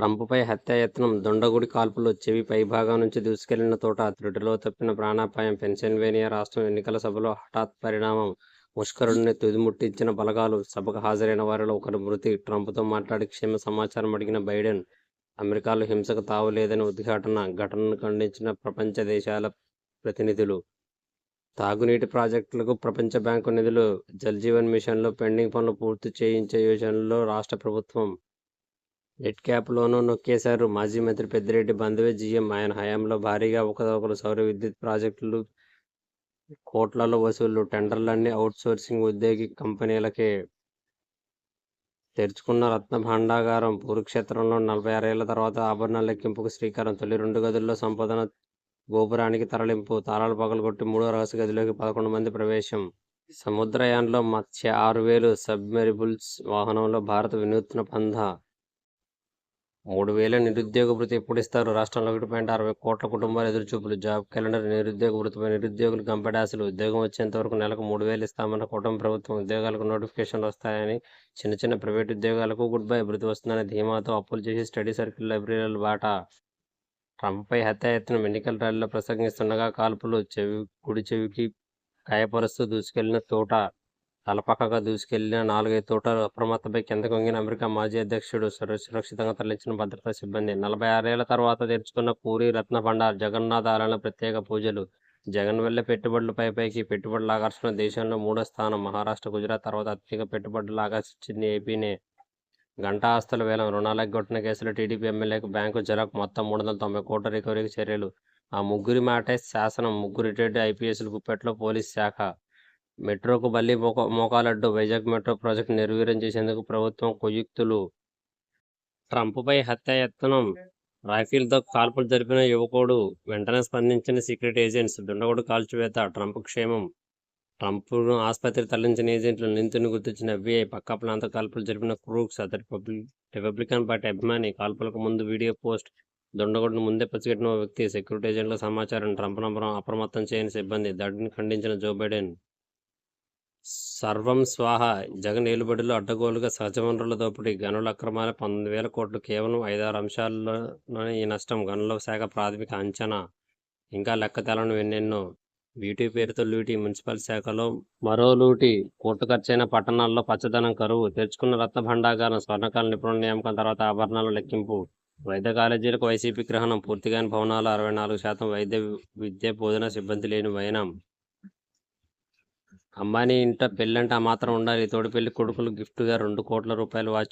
ట్రంప్పై హత్యాయత్నం దొండగుడి కాల్పులు చెవి పైభాగం నుంచి దూసుకెళ్ళిన తోట త్రుటిలో తప్పిన ప్రాణాపాయం పెన్సిల్వేనియా రాష్ట్రం ఎన్నికల సభలో హఠాత్ పరిణామం ముష్కరుడిని తుదిముట్టించిన బలగాలు సభకు హాజరైన వారిలో ఒకరి మృతి. ట్రంప్తో మాట్లాడి క్షేమ సమాచారం అడిగిన బైడెన్ అమెరికాలో హింసకు తావు లేదని ఉద్ఘాటన ఘటనను ఖండించిన ప్రపంచ దేశాల ప్రతినిధులు. తాగునీటి ప్రాజెక్టులకు ప్రపంచ బ్యాంకు నిధులు జల్ జీవన్ మిషన్లో పెండింగ్ పనులు పూర్తి చేయించే యోజనలో రాష్ట్ర ప్రభుత్వం నెట్ క్యాప్లోనూ నొక్కేశారు. మాజీ మంత్రి పెద్దిరెడ్డి బంధువే జీఎం. ఆయన హయాంలో భారీగా ఒకదొకరు సౌర విద్యుత్ ప్రాజెక్టులు కోట్లలో వసూళ్ళు టెండర్లన్నీ అవుట్ సోర్సింగ్ ఉద్యోగి కంపెనీలకే తెరుచుకున్న రత్న భాండాగారం. కురుక్షేత్రంలో నలభై ఆరేళ్ళ తర్వాత ఆభరణాల లెక్కింపుకు శ్రీకారం. తొలి రెండు గదుల్లో సంపదన గోపురానికి తరలింపు. తాళాలు పగలగొట్టి మూడో రహస్య గదిలోకి పదకొండు మంది ప్రవేశం. సముద్రయాన్లో మత్స్య ఆరు వేలు. సబ్మెరిబుల్స్ వాహనంలో భారత వినూత్న పంధ మూడు వేల నిరుద్యోగ వృత్తి ఎప్పుడు ఇస్తారు రాష్ట్రంలో ఒకటి పాయింట్ అరవై కోట్ల కుటుంబాలు ఎదురుచూపులు జాబ్ క్యాలెండర్ నిరుద్యోగ వృత్తిపై నిరుద్యోగులు గంపెడాసులు. ఉద్యోగం వచ్చేంత వరకు నెలకు మూడు వేలు ఇస్తామన్న కుటుంబ ప్రభుత్వం ఉద్యోగాలకు నోటిఫికేషన్లు వస్తాయని చిన్న చిన్న ప్రైవేట్ ఉద్యోగాలకు గుడ్ బై భృతి వస్తుందని ధీమాతో అప్పులు చేసి స్టడీ సర్కిల్ లైబ్రరీల బాట. ట్రంప్పై హత్యాయత్నం ఎన్నికల ర్యాలీలో ప్రసంగిస్తుండగా కాల్పులు చెవి కుడి చెవికి గాయపరుస్తూ దూసుకెళ్ళిన తోట. తలపక్కగా దూసుకెళ్ళిన నాలుగైదు తోటలు అప్రమత్తపై కిందకు వంగిన అమెరికా మాజీ అధ్యక్షుడు సురక్షితంగా తరలించిన భద్రతా సిబ్బంది. నలభై ఆరేళ్ళ తర్వాత తెరుచుకున్న పూరి రత్న భండార్ జగన్నాథ ఆలయంలో ప్రత్యేక పూజలు. జగన్ వెళ్ళే పెట్టుబడులపై పైకి పెట్టుబడుల ఆకర్షణ దేశంలో మూడో స్థానం. మహారాష్ట్ర గుజరాత్ తర్వాత అత్యధిక పెట్టుబడులు ఆకర్షించింది ఏపీనే. గంటా ఆస్తుల వేలం రుణాలు ఎగ్గొట్టిన కేసులో టీడీపీ ఎమ్మెల్యేకు బ్యాంకు జరకు మొత్తం మూడు వందల తొంభై కోట్ల రికవరీకి చర్యలు. ఆ ముగ్గురి మాటే శాసనం. ముగ్గురు రిటైర్డ్ ఐపీఎస్లు గుప్పెట్లో పోలీస్ శాఖ. మెట్రోకు బల్లి మోకా మోకాలడ్డు వైజాగ్ మెట్రో ప్రాజెక్టు నిర్వీర్యం చేసేందుకు ప్రభుత్వం కుయుక్తులు ట్రంప్పై హత్యాయత్నం రాఫీల్తో కాల్పులు జరిపిన యువకుడు వెంటనే స్పందించిన సీక్రెట్ ఏజెంట్స్ దుండగుడు కాల్చివేత ట్రంప్ క్షేమం. ట్రంప్ను ఆసుపత్రి తరలించిన ఏజెంట్లు నిందితుని గుర్తించిన ఎఫ్బీఐ పక్క ప్రాంత కాల్పులు జరిపిన క్రూక్స్ అతడి రిపబ్లికన్ పార్టీ అభిమాని కాల్పులకు ముందు వీడియో పోస్ట్ దుండగుడిని ముందే పసిగట్టిన ఓ వ్యక్తి సెక్యూరిటీ ఏజెంట్ల సమాచారం ట్రంప్ నంబరం అప్రమత్తం చేయని సిబ్బంది దాడిని ఖండించిన జో బైడెన్. సర్వం స్వాహ. జగన్ ఏలుబడిలో అడ్డగోలుగా సహజ వనరుల దోపిడీ గనుల అక్రమాలు పంతొమ్మిది వేల కోట్లు కేవలం ఐదారు అంశాల్లోనే ఈ నష్టం. గనుల శాఖ ప్రాథమిక అంచనా. ఇంకా లెక్క తెలను ఎన్నెన్నో. బ్యూటీ పేరుతో లూటి మున్సిపల్ శాఖలో మరో లూటి. కోర్టు ఖర్చైన పట్టణాల్లో పచ్చదనం కరువు. తెరుచుకున్న రత్న భండాగారం స్వర్ణకాల నిపుణుల నియామకం తర్వాత ఆభరణాల లెక్కింపు. వైద్య కాలేజీలకు వైసీపీ గ్రహణం పూర్తిగాని భవనాలు అరవై నాలుగు శాతం వైద్య విద్య బోధన సిబ్బంది లేని వైనం. అంబానీ ఇంట పెళ్ళంటే ఆ మాత్రం ఉండాలి. తోడి పెళ్ళి కొడుకులు గిఫ్ట్గా రెండు కోట్ల రూపాయలు వాచ్